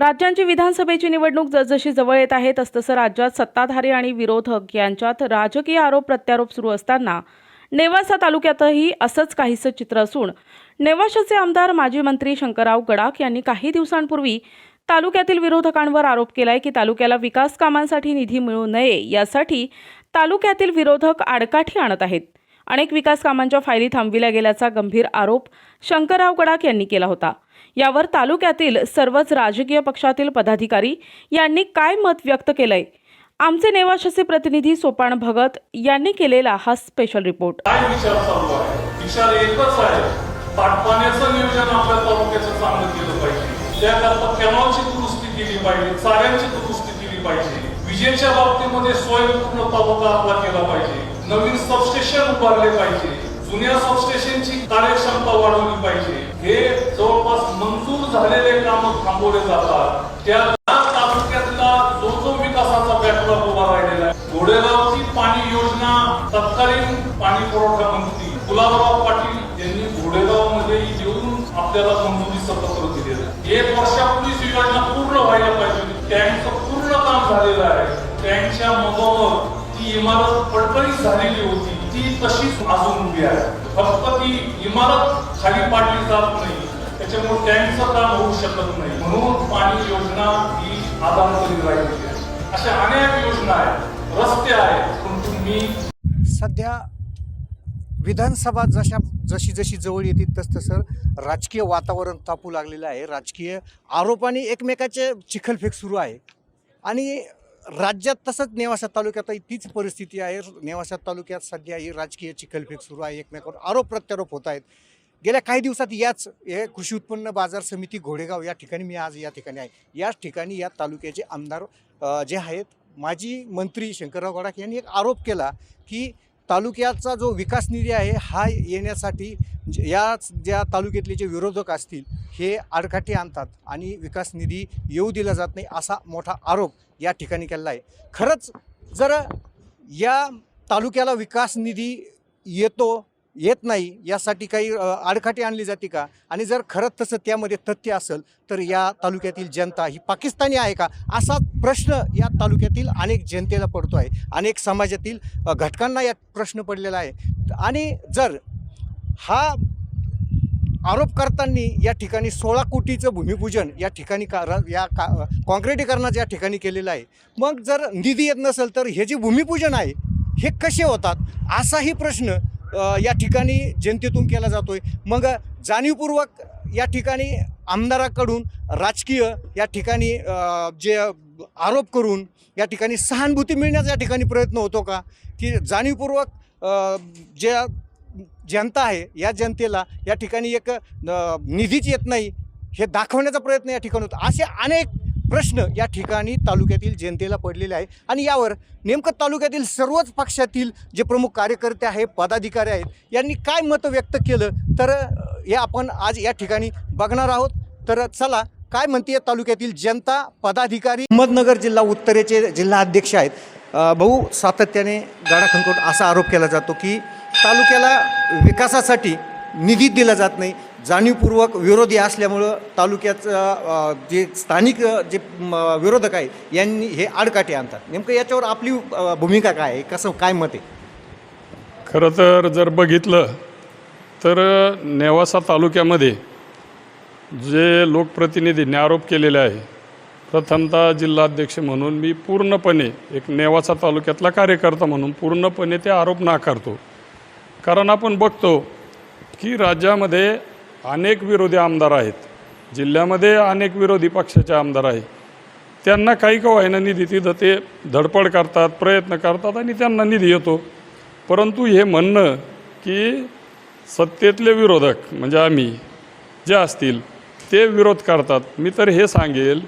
राज्यांची विधानसभेची निवडणूक जसजशी जवळ येत आहे तसतसं राज्यात सत्ताधारी आणि विरोधक यांच्यात राजकीय आरोप प्रत्यारोप सुरू असताना नेवासा तालुक्यातही असंच काहीसं चित्र असून नेवाशाचे आमदार माजी मंत्री शंकरराव गडाख यांनी काही दिवसांपूर्वी तालुक्यातील विरोधकांवर आरोप केलाय की तालुक्याला विकास कामांसाठी निधी मिळू नये यासाठी तालुक्यातील विरोधक आडकाठी आणत आहेत. अनेक विकास कामांच्या फायली थांबविल्या गेल्याचा गंभीर आरोप शंकरराव गडाख यांनी केला होता. यावर तालुक्यातील सर्वच राजकीय पक्षातील पदाधिकारी यांनी काय मत व्यक्त केलंय? आमचे नेवाशाचे प्रतिनिधी सोपान भगत यांनी केलेला हा स्पेशल रिपोर्ट काय विचार चालू आहे? विचार एकच आहे. पाटपाण्याचं नियोजन आपल्या तालुक्याचं चांगलं केलं पाहिजे. त्याकरता कॅनॉलची दुरुस्ती केली पाहिजे चाऱ्यांची दुरुस्ती केली पाहिजे. विजेच्या बाबतीमध्ये स्वयंपूर्ण तालुका आपला केला पाहिजे. नवीन सबस्टेशन उभारले पाहिजे. जुन्या सबस्टेशनची कार्यक्षमता वाढवली पाहिजे. हे जवळपास मंजूर झालेले काम थांबवले जातात. त्या तालुक्यातला जो जो विकासाचा बॅकलॉग उभा राहिलेला आहे घोडेगावची पाणी योजना तत्कालीन पाणी पुरवठा मंत्री गुलाबराव पाटील यांनी घोडेगावमध्ये येऊन आपल्याला मंजुरीचं पत्र दिलेलं आहे. एक वर्षापूर्वीच ही योजना पूर्ण व्हायला पाहिजे होती. टँकचं पूर्ण काम झालेलं आहे. टँकच्या मधोमध ती इमारत पडपडीत झालेली होती. ती तशीच अजून उभी आहे. फक्त ती इमारत खाली पाडली जात नाही. त्याच्यामुळे टँकचं काम होऊ शकत नाही. म्हणून पाणी योजना ही आधारतरी राहिलेली आहे. अशा अनेक योजना आहेत. रस्ते आहेत. पण तुम्ही सध्या विधानसभा जशा जशी जशी जवळ येते तस तसं राजकीय वातावरण तापू लागलेलं आहे. राजकीय आरोपाने एकमेकाचे चिखलफेक सुरू आहे. आणि राज्यात तसंच नेवासा तालुक्यातही तीच परिस्थिती आहे. नेवासा तालुक्यात सध्या ही राजकीय चिखलफेक सुरू आहे. एकमेकावर आरोप प्रत्यारोप होत आहेत. गेल्या काही दिवसात याच हे कृषी उत्पन्न बाजार समिती घोडेगाव या ठिकाणी मी आज या ठिकाणी आहे. याच ठिकाणी या तालुक्याचे आमदार जे आहेत माजी मंत्री शंकरराव गडाख यांनी एक आरोप केला की तालुक्याचा जो विकास निधी आहे हा येण्यासाठी ज- या ज्या तालुक्यातले जे विरोधक असतील हे आडकाठी आणतात आणि विकास निधी येऊ दिला जात नाही असा मोठा आरोप या ठिकाणी केला आहे. खरंच जर या तालुक्याला विकास निधी येतो येत नाही यासाठी काही आडखाटी आणली जाते का? आणि जर खरंच तसं त्यामध्ये तथ्य असेल तर या तालुक्यातील जनता ही पाकिस्तानी आहे का? असा प्रश्न या तालुक्यातील अनेक जनतेला पडतो आहे. अनेक समाजातील घटकांना यात प्रश्न पडलेला आहे. आणि जर हा आरोप करताना या ठिकाणी सोळा कोटीचं भूमिपूजन या ठिकाणी का या का काँक्रिटीकरणाचं या ठिकाणी केलेलं आहे. मग जर निधी येत नसेल तर हे जे भूमिपूजन आहे हे कसे होतात? असाही प्रश्न या ठिकाणी जनतेतून केला जातोय. मग जाणीवपूर्वक या ठिकाणी आमदाराकडून राजकीय या ठिकाणी जे आरोप करून या ठिकाणी सहानुभूती मिळण्याचा या ठिकाणी प्रयत्न होतो का? की जाणीवपूर्वक जे जनता आहे या जनतेला या ठिकाणी एक निधीच येत नाही हे दाखवण्याचा प्रयत्न या ठिकाणी होतो. असे अनेक प्रश्न या ठिकाणी तालुक्यातील जनतेला पडलेले आहे. आणि यावर नेमकं तालुक्यातील सर्वच पक्षातील जे प्रमुख कार्यकर्ते आहे पदाधिकारी आहेत यांनी काय मतं व्यक्त केलं? तर हे आपण आज या ठिकाणी बघणार आहोत. तर चला काय म्हणते तालुक्यातील जनता पदाधिकारी? अहमदनगर जिल्हा उत्तरेचे जिल्हा अध्यक्ष आहेत. भाऊ सातत्याने गाडाखंकोट असा आरोप केला जातो की तालुक्याला विकासासाठी निधी दिला जात नाही. जाणीवपूर्वक विरोधी असल्यामुळं तालुक्याचं जे स्थानिक जे विरोधक आहे यांनी हे आडकाठी आणतात. नेमकं याच्यावर आपली भूमिका काय आहे? कसं काय मत आहे? खरं तर जर बघितलं तर नेवासा तालुक्यामध्ये जे लोकप्रतिनिधींनी आरोप केलेले आहे प्रथमतः जिल्हाध्यक्ष म्हणून मी पूर्णपणे एक नेवासा तालुक्यातला कार्यकर्ता म्हणून पूर्णपणे ते आरोप नाकारतो. कारण आपण बघतो की राज्यामध्ये अनेक विरोधी आमदार आहेत. जिल्ह्यामध्ये अनेक विरोधी पक्षाचे आमदार आहेत. त्यांना काही का व्हायना निधी तिथं ते धडपड करतात प्रयत्न करतात आणि त्यांना निधी येतो. परंतु हे म्हणणं की सत्तेतले विरोधक म्हणजे आम्ही जे असतील ते विरोध करतात. मी तर हे सांगेल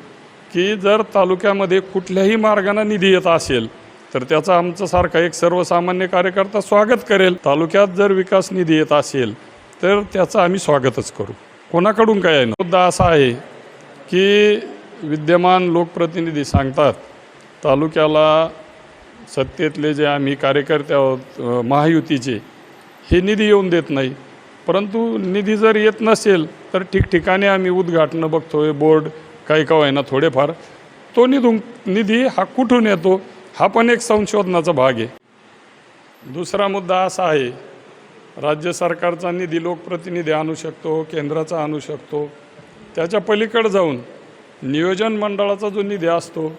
की जर तालुक्यामध्ये कुठल्याही मार्गाने निधी येत असेल तर त्याचा आमच्यासारखा एक सर्वसामान्य कार्यकर्ता स्वागत करेल. तालुक्यात जर विकास निधी येत असेल तर त्याचं आम्ही स्वागतच करू. कोणाकडून काय आहे मुद्दा असा आहे की विद्यमान लोकप्रतिनिधी सांगतात तालुक्याला सत्तेतले जे आम्ही कार्यकर्ते आहोत महायुतीचे हे निधी येऊन देत नाही. परंतु निधी जर येत नसेल तर ठिकठिकाणी आम्ही उद्घाटनं बघतो आहे बोर्ड काही का ना थोडेफार. तो निधून निधी हा कुठून येतो? हा पण एक संशोधनाचा भाग आहे. दुसरा मुद्दा असा आहे राज्य सरकारचा निधी लोकप्रतिनिधी आणू शकतो केंद्राचा आणू शकतो. त्याच्या पलीकडे जाऊन नियोजन मंडळाचा जो निधी असतो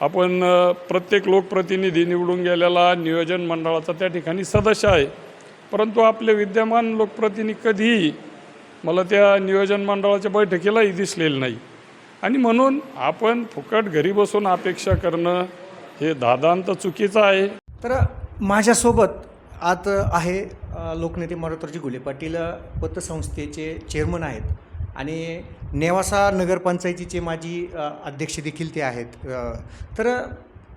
आपण प्रत्येक लोकप्रतिनिधी निवडून गेलेला नियोजन मंडळाचा त्या ठिकाणी सदस्य आहे. परंतु आपले विद्यमान लोकप्रतिनिधी कधीही मला त्या नियोजन मंडळाच्या बैठकीलाही दिसलेलं नाही. आणि म्हणून आपण फुकट घरी बसून अपेक्षा करणं हे दादांत चुकीचं आहे. तर माझ्यासोबत आत आहे लोकनेते मारुतराजी घुले पाटील पतसंस्थेचे चेअरमन आहेत. आणि नेवासा नगरपंचायतीचे माजी अध्यक्ष देखील ते आहेत. तर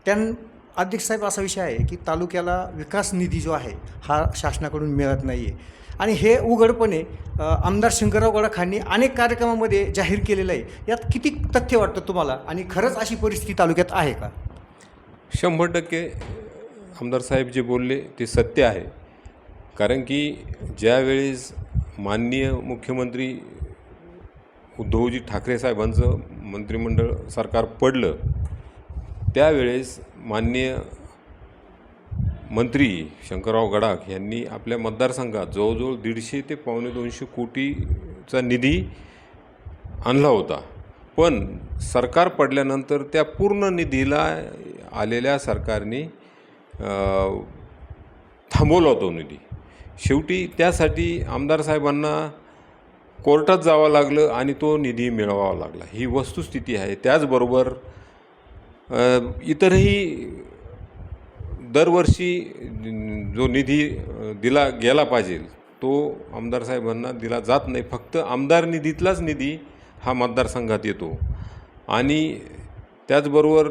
त्यां अध्यक्ष साहेब असा विषय आहे की तालुक्याला विकास निधी जो आहे हा शासनाकडून मिळत नाही आहे आणि हे उघडपणे आमदार शंकरराव गडाखांनी अनेक कार्यक्रमामध्ये जाहीर केलेलं आहे. यात किती तथ्य वाटतं तुम्हाला? आणि खरंच अशी परिस्थिती तालुक्यात आहे का? शंभर टक्के आमदार साहेब जे बोलले ते सत्य आहे. कारण की ज्यावेळेस माननीय मुख्यमंत्री उद्धवजी ठाकरे साहेबांचं मंत्रिमंडळ सरकार पडलं त्यावेळेस माननीय मंत्री शंकरराव गडाख यांनी आपल्या मतदारसंघात जवळजवळ दीडशे ते पावणे दोनशे कोटीचा निधी आणला होता. पण सरकार पडल्यानंतर त्या पूर्ण निधीला आलेल्या सरकारने थांबवला होता तो निधी. शेवटी त्यासाठी आमदार साहेबांना कोर्टात जावं लागलं आणि तो निधी मिळवावा लागला. ही वस्तुस्थिती आहे. त्याचबरोबर इतरही दरवर्षी जो निधी दिला गेला पाहिजे तो आमदार साहेबांना दिला जात नाही. फक्त आमदार निधीतलाच निधी हा मतदारसंघात येतो. आणि त्याचबरोबर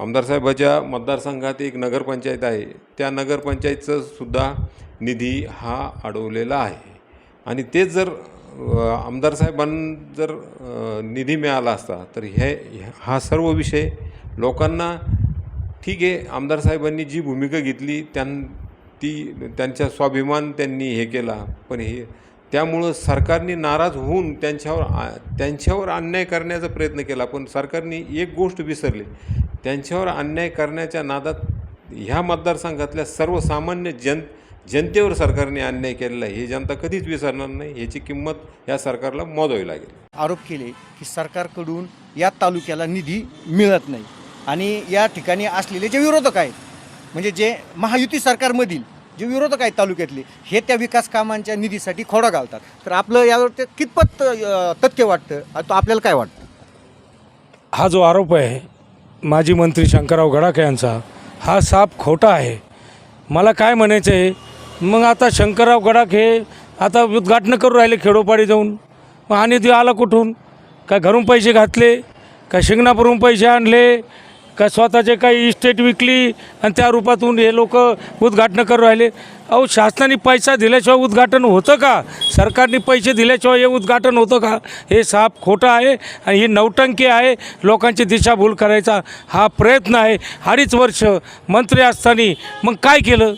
आमदार साहेबाच्या मतदारसंघात एक नगरपंचायत आहे. त्या नगरपंचायतचं सुद्धा निधी हा अडवलेला आहे. आणि तेच जर आमदार साहेबांना जर निधी मिळाला असता तर हे हा सर्व विषय लोकांना ठीक आहे आमदार साहेबांनी जी भूमिका घेतली त्यां ती त्यांचा स्वाभिमान त्यांनी हे केला पण हे त्यामुळं सरकारने नाराज होऊन त्यांच्यावर आ- त्यांच्यावर अन्याय करण्याचा प्रयत्न केला पण सरकारने एक गोष्ट विसरली. त्यांच्यावर अन्याय करण्याच्या नादात ह्या मतदारसंघातल्या सर्वसामान्य जन जनतेवर सरकारने अन्याय केलेला आहे हे जनता कधीच विसरणार नाही ह्याची किंमत या सरकारला मोजावी लागेल. आरोप केले की सरकारकडून या तालुक्याला निधी मिळत नाही आणि या ठिकाणी असलेले जे विरोधक आहेत म्हणजे जे महायुती सरकारमधील जे विरोधक आहेत तालुक्यातले हे त्या विकास कामांच्या निधीसाठी खोडा घालतात. तर आपलं यावर ते कितपत तथ्य वाटतं? आणि तो आपल्याला काय वाटतं? हा जो आरोप आहे माजी मंत्री शंकरराव गडाखे यांचा हा साप खोटा आहे. मला काय म्हणायचं आहे मग आता शंकरराव हे आता उद्घाटनं करू राहिले खेडोपाडी जाऊन. मग आणि ते आला कुठून? काय घरून पैसे घातले? काय शिंगणापूरहून पैसे आणले? का स्वतःचे काही इस्टेट विकली? आणि त्या रूपातून हे लोक उद्घाटनं करू राहिले. अहो शासनाने पैसा दिल्याशिवाय उद्घाटन होतं का? सरकारने पैसे दिल्याशिवाय हे उद्घाटन होतं का? हे साप खोटं आहे आणि ही नौटंकी आहे. लोकांची दिशाभूल करायचा हा प्रयत्न आहे. अडीच वर्ष मंत्री असताना मग काय केलं?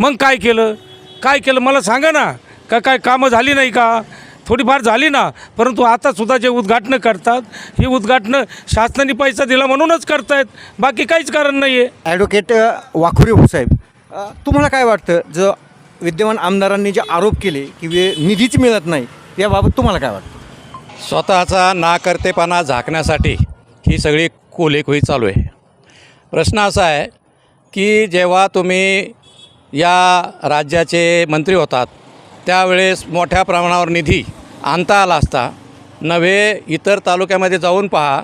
मग काय केलं? काय केलं? मला सांगा ना. का काय कामं झाली नाही का? थोडीफार झाली ना. परंतु आतासुद्धा जे उद्घाटनं करतात ही उद्घाटनं शासनाने पैसा दिला म्हणूनच करतायत. बाकी काहीच कारण नाही आहे ॲडव्होकेट वाखुरे भाऊसाहेब तुम्हाला काय वाटतं? जो विद्यमान आमदारांनी जे आरोप केले की वे निधीच मिळत नाही याबाबत तुम्हाला काय वाटतं? स्वतःचा नाकर्तेपणा झाकण्यासाठी ही सगळी कोलेखोई चालू आहे. प्रश्न असा आहे की जेव्हा तुम्ही या राज्याचे मंत्री होतात. त्यावेळेस मोठ्या प्रमाणावर निधी आणता आला असता नव्हे इतर तालुक्यामध्ये जाऊन पहा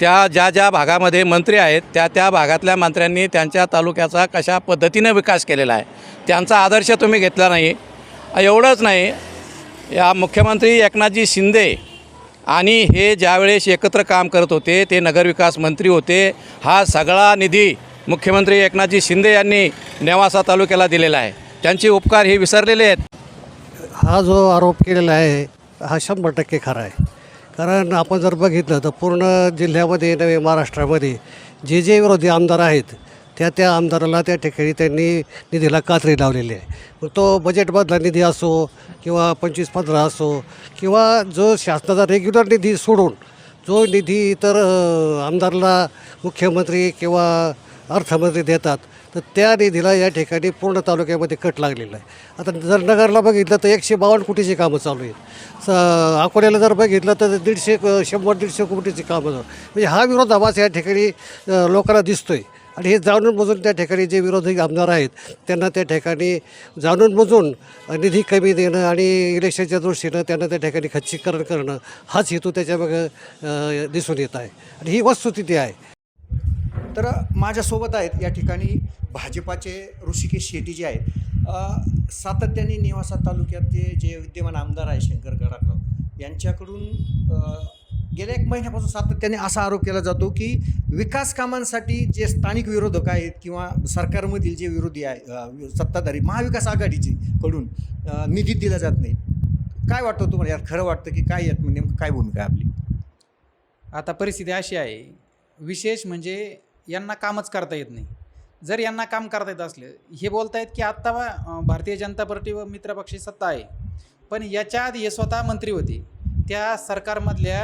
त्या ज्या ज्या भागामध्ये मंत्री आहेत त्या त्या भागातल्या मंत्र्यांनी त्यांच्या तालुक्याचा कशा पद्धतीनं विकास केलेला आहे त्यांचा आदर्श तुम्ही घेतला नाही. एवढंच नाही या मुख्यमंत्री एकनाथजी शिंदे आणि हे ज्यावेळेस एकत्र काम करत होते ते नगरविकास मंत्री होते हा सगळा निधी मुख्यमंत्री एकनाथजी शिंदे यांनी नेवासा तालुक्याला दिलेला आहे. त्यांचे उपकार हे विसरलेले आहेत. हा जो आरोप केलेला आहे हा शंभर टक्के खरा आहे. कारण आपण जर बघितलं तर पूर्ण जिल्ह्यामध्ये नवे महाराष्ट्रामध्ये जे जे विरोधी आमदार आहेत त्या त्या आमदाराला त्या ठिकाणी त्यांनी निधीला कात्री लावलेली आहे. मग तो बजेटमधला निधी असो किंवा पंचवीस पंधरा असो किंवा जो शासनाचा रेग्युलर निधी सोडून जो निधी इतर आमदारला मुख्यमंत्री किंवा अर्थमंत्री देतात तर त्या निधीला या ठिकाणी पूर्ण तालुक्यामध्ये कट लागलेला आहे. आता जर नगरला बघितलं तर एकशे बावन्न कोटीची कामं चालू आहेत. स अकोल्याला जर बघितलं तर दीडशे शंभर दीडशे कोटीची कामं चालू म्हणजे हा विरोधाभास या ठिकाणी लोकांना दिसतो आहे आणि हे जाणून बुजून त्या ठिकाणी जे विरोधी आमदार आहेत त्यांना त्या ठिकाणी जाणून बुजून निधी कमी देणं आणि इलेक्शनच्या दृष्टीनं त्यांना त्या ठिकाणी खच्चीकरण करणं हाच हेतू त्याच्यामागं दिसून येत आहे. आणि ही वस्तुस्थिती आहे. तर माझ्यासोबत आहेत या ठिकाणी भाजपाचे ऋषिकेश शेट्टी जे आहेत. सातत्याने निवासा तालुक्यातले जे विद्यमान आमदार आहे शंकर गडाखराव यांच्याकडून गेल्या एक महिन्यापासून सातत्याने असा आरोप केला जातो की विकास कामांसाठी जे स्थानिक विरोधक आहेत किंवा सरकारमधील जे विरोधी आहे सत्ताधारी महाविकास आघाडीची कडून निधी दिला जात नाही. काय वाटतं तुम्हाला? यार खरं वाटतं की काय यात नेमकं काय भूमिका आपली? आता परिस्थिती अशी आहे. विशेष म्हणजे यांना कामच करता येत नाही. जर यांना काम करता येत असलं हे बोलतायत की आत्ता भारतीय जनता पार्टी व मित्रपक्षी सत्ता आहे. पण याच्या आधी हे स्वतः मंत्री होते. त्या सरकारमधल्या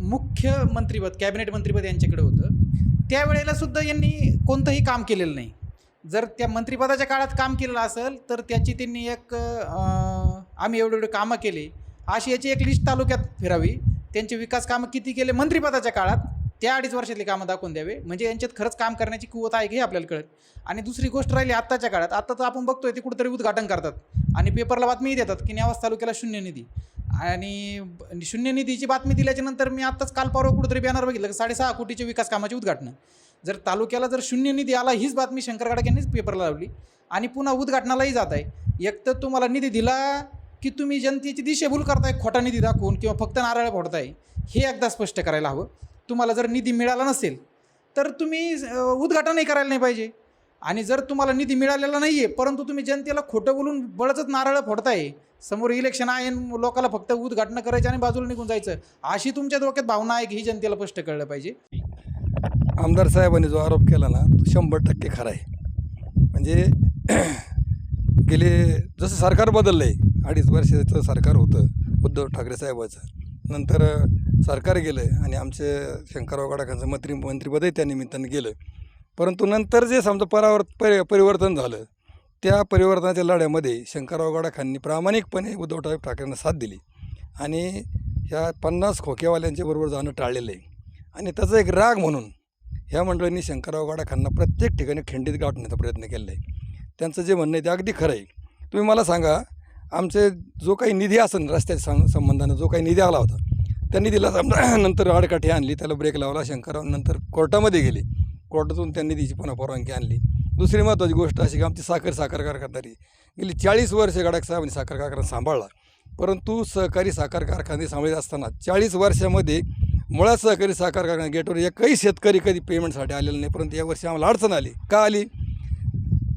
मुख्य मंत्रीपद कॅबिनेट मंत्रीपद यांच्याकडे होतं. त्यावेळेला सुद्धा यांनी कोणतंही काम केलेलं नाही. जर त्या मंत्रिपदाच्या काळात काम केलेलं असेल तर त्याची त्यांनी एक आम्ही एवढे एवढे कामं केले. अशी याची एक लिस्ट तालुक्यात फिरावी. त्यांचे विकास कामं किती केले? मंत्रिपदाच्या काळात त्या अडीच वर्षातली कामं दाखवून द्यावे. म्हणजे यांच्यात खरंच काम करण्याची कुवत आहे की हे आपल्याला कळत. आणि दुसरी गोष्ट राहिली आत्ताच्या काळात. आत्ता तर आपण बघतोय ते कुठेतरी उद्घाटन करतात. आणि पेपरला बातमीही देतात की न्यावास तालुक्याला शून्य निधी. आणि शून्य निधीची बातमी दिल्याच्या नंतर मी आत्ताच काल परवा कुठेतरी बॅनर बघितलं की साडेसहा कोटीचे विकास कामाचे उद्घाटनं. जर तालुक्याला जर शून्य निधी आला हीच बातमी शंकर गाडक यांनीच पेपरला लावली. आणि पुन्हा उद्घाटनालाही जात आहे. एक तर तुम्हाला निधी दिला की तुम्ही जनतेची दिशेभूल करताय खोटा निधी दाखवून किंवा फक्त नारळ फोडताय हे एकदा स्पष्ट करायला हवं. तुम्हाला जर निधी मिळाला नसेल तर तुम्ही उद्घाटनही करायला नाही पाहिजे. आणि जर तुम्हाला निधी मिळालेला नाही आहे परंतु तुम्ही जनतेला खोटं बोलून बळचच नारळ फोडताय समोर इलेक्शन आहे आणि लोकाला फक्त उद्घाटन करायचं आणि बाजूला निघून जायचं अशी तुमच्या डोक्यात भावना आहे की ही जनतेला स्पष्ट कळलं पाहिजे? आमदार साहेबांनी जो आरोप केला ना तो शंभर टक्के खरा आहे. म्हणजे गेले जसं सरकार बदललं आहे अडीच वर्षाचं सरकार होतं उद्धव ठाकरे साहेबाचं. नंतर सरकार गेलं आणि आमचे शंकरराव गडाखांचं मंत्री मंत्रीपदही त्या निमित्तानं गेलं परंतु नंतर जे समजा परावर परि परिवर्तन झालं त्या परिवर्तनाच्या लढ्यामध्ये शंकरराव गडाखांनी प्रामाणिकपणे उद्धव ठाकरे ठाकरेंना साथ दिली. आणि ह्या पन्नास खोक्यावाल्यांच्या बरोबर जाणं टाळलेलं आहे. आणि त्याचा एक राग म्हणून ह्या मंडळींनी शंकरराव गडाखांना प्रत्येक ठिकाणी खंडित गाठण्याचा प्रयत्न केला आहे. त्यांचं जे म्हणणं आहे ते अगदी खरं आहे. तुम्ही मला सांगा आमचे जो काही निधी असेल रस्त्याच्या सं संबंधानं जो काही निधी आला होता त्या निधीला समजा नंतर आडकाठी आणली त्याला ब्रेक लावला शंकरराव नंतर कोर्टामध्ये गेले. कोर्टातून त्या निधीची पुन्हा परवानगी आणली. दुसरी महत्त्वाची गोष्ट अशी की आमची साखर साखर कारखानदारी. गेली चाळीस वर्ष गडाख साहेबांनी साखर कारखाना सांभाळला. परंतु सहकारी साखर कारखाने सांभाळत असताना चाळीस वर्षामध्ये मुळात सहकारी साखर कारखाना गेटवर एकही शेतकरी कधी पेमेंटसाठी आलेला नाही. परंतु यावर्षी आम्हाला अडचण आली. का आली?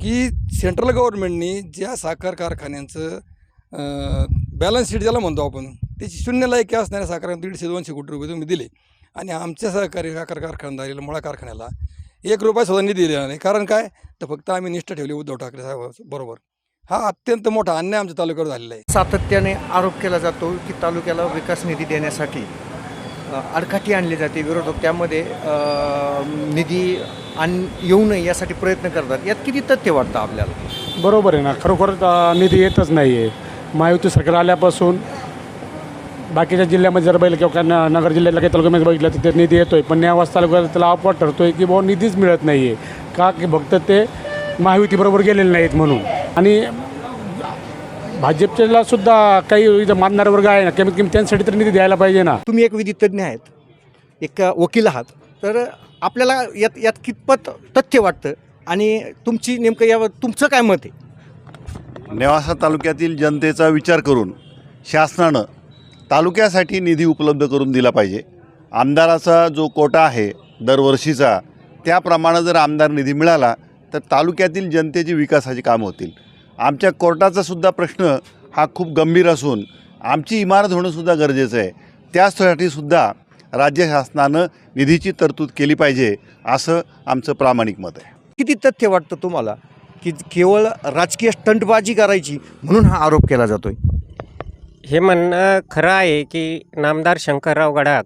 की सेंट्रल गव्हर्नमेंटनी ज्या साखर कारखान्यांचं बॅलन्स शीट ज्याला म्हणतो आपण त्याची शून्य लायकी असणाऱ्या साखर दीडशे दोनशे कोटी रुपये तुम्ही दिले. आणि आमच्या सहकारी साखर कारखानदारीला मुळा कारखान्याला एक रुपया सुद्धा निधी दिलेला नाही. कारण काय? तर फक्त आम्ही निष्ठा ठेवली उद्धव ठाकरे साहेब बरोबर. हा अत्यंत मोठा अन्याय आमच्या तालुक्यावर झालेला आहे. सातत्याने आरोप केला जातो की तालुक्याला विकास निधी देण्यासाठी अ, आडकाठी आणली जाते. विरोधक त्यामध्ये निधी आण येऊ नये यासाठी प्रयत्न करतात. यात किती तथ्य वाटतं आपल्याला? बरोबर आहे ना. खरोखर निधी येतच नाही आहे महायुती सरकार आल्यापासून बाकीच्या जिल्ह्यामध्ये जर बघितलं किंवा न- नगर जिल्ह्यातल्या काही तालुक्यामध्ये बघितलं तिथे निधी येतो आहे पण न्यावास तालुक्यात त्याला अपवाद ठरतो आहे की बाबा निधीच मिळत नाही आहे का की फक्त ते महायुतीबरोबर गेलेले नाहीत म्हणून. आणि भाजपच्याला सुद्धा काही इथं मानणारा वर्ग आहे ना कमीत कमी त्यांच्यासाठी तर निधी द्यायला पाहिजे ना. तुम्ही एक विधितज्ञ आहेत एक वकील आहात. तर आपल्याला यात यात कितपत तथ्य वाटतं? आणि तुमची नेमकं यावर तुमचं काय मत आहे? नेवासा तालुक्यातील जनतेचा विचार करून शासनानं तालुक्यासाठी निधी उपलब्ध करून दिला पाहिजे. आमदाराचा जो कोटा आहे दरवर्षीचा त्याप्रमाणे जर आमदार निधी मिळाला तर तालुक्यातील जनतेची विकासाची कामं होतील. आमच्या कोर्टाचा सुद्धा प्रश्न हा खूप गंभीर असून आमची इमारत होणंसुद्धा गरजेचं आहे. त्यासाठी सुद्धा राज्य शासनानं निधीची तरतूद केली पाहिजे असं आमचं प्रामाणिक मत आहे. किती तथ्य वाटतं तुम्हाला? की केवळ राजकीय स्टंटबाजी करायची म्हणून हा आरोप केला जातोय. हे म्हणणं खरं आहे की नामदार शंकरराव गडाख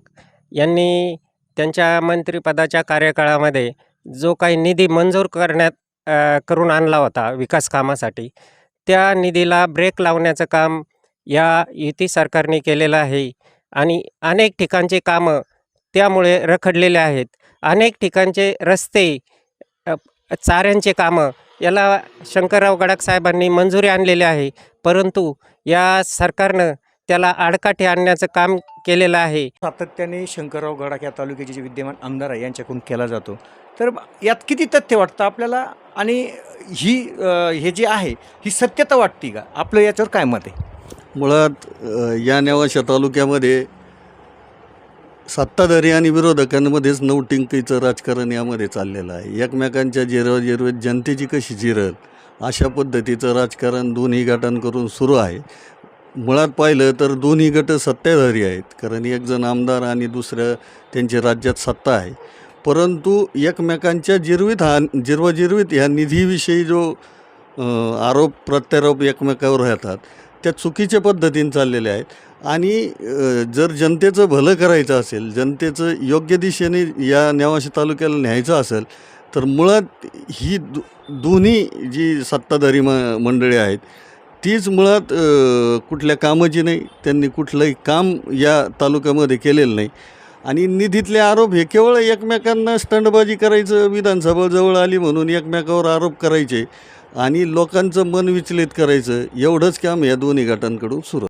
यांनी त्यांच्या मंत्रिपदाच्या कार्यकाळामध्ये जो काही निधी मंजूर करण्यात अ, करून आणला होता विकास कामासाठी त्या निधीला ब्रेक लावण्याचं काम या युती सरकारने केलेलं आहे आणि अनेक ठिकाणचे कामं त्यामुळे रखडलेले आहेत. अनेक ठिकाणचे रस्ते अ, चाऱ्यांचे कामं याला शंकरराव गडाख साहेबांनी मंजुरी आणलेली आहे. परंतु या सरकारनं त्याला आडकाठी आणण्याचं काम केलेलं आहे. सातत्याने शंकरराव गडाख या तालुक्याचे जे विद्यमान आमदार आहे यांच्याकडून केला जातो. तर यात किती तथ्य वाटतं आपल्याला? आणि ही हे जे आहे ही सत्यता वाटते का? आपलं याच्यावर काय मत आहे? मुळात या नेवाशा तालुक्यामध्ये सत्ताधारी आणि विरोधकांमध्येच नवटिंकीचं राजकारण यामध्ये चाललेलं आहे. एकमेकांच्या जिरव जिरवेत जनतेची कशी जिरल अशा पद्धतीचं राजकारण दोन्ही गटांकडून सुरू आहे. मुळात पाहिलं तर दोन्ही गट सत्ताधारी आहेत कारण एकजण आमदार आणि दुसरं त्यांची राज्यात सत्ता आहे. परंतु एकमेकांच्या जिरवीत हा जिरवजिरवीत ह्या निधीविषयी जो आरोप प्रत्यारोप एकमेकावर राहतात त्या चुकीच्या पद्धतीने चाललेल्या आहेत. आणि जर जनतेचं भलं करायचं असेल जनतेचं योग्य दिशेने या नेवाशी तालुक्याला न्यायचं असेल तर मुळात ही दो दोन्ही जी सत्ताधारी म मंडळी आहेत तीच मुळात कुठल्या कामाची नाही त्यांनी कुठलंही काम या तालुक्यामध्ये केलेलं नाही. आणि निधीतले आरोप हे केवळ एकमेकांना स्टंडबाजी करायचं विधानसभा जवळ आली म्हणून एकमेकावर आरोप करायचे आणि लोकांचं मन विचलित करायचं एवढंच काम या दोन्ही गटांकडून सुरू.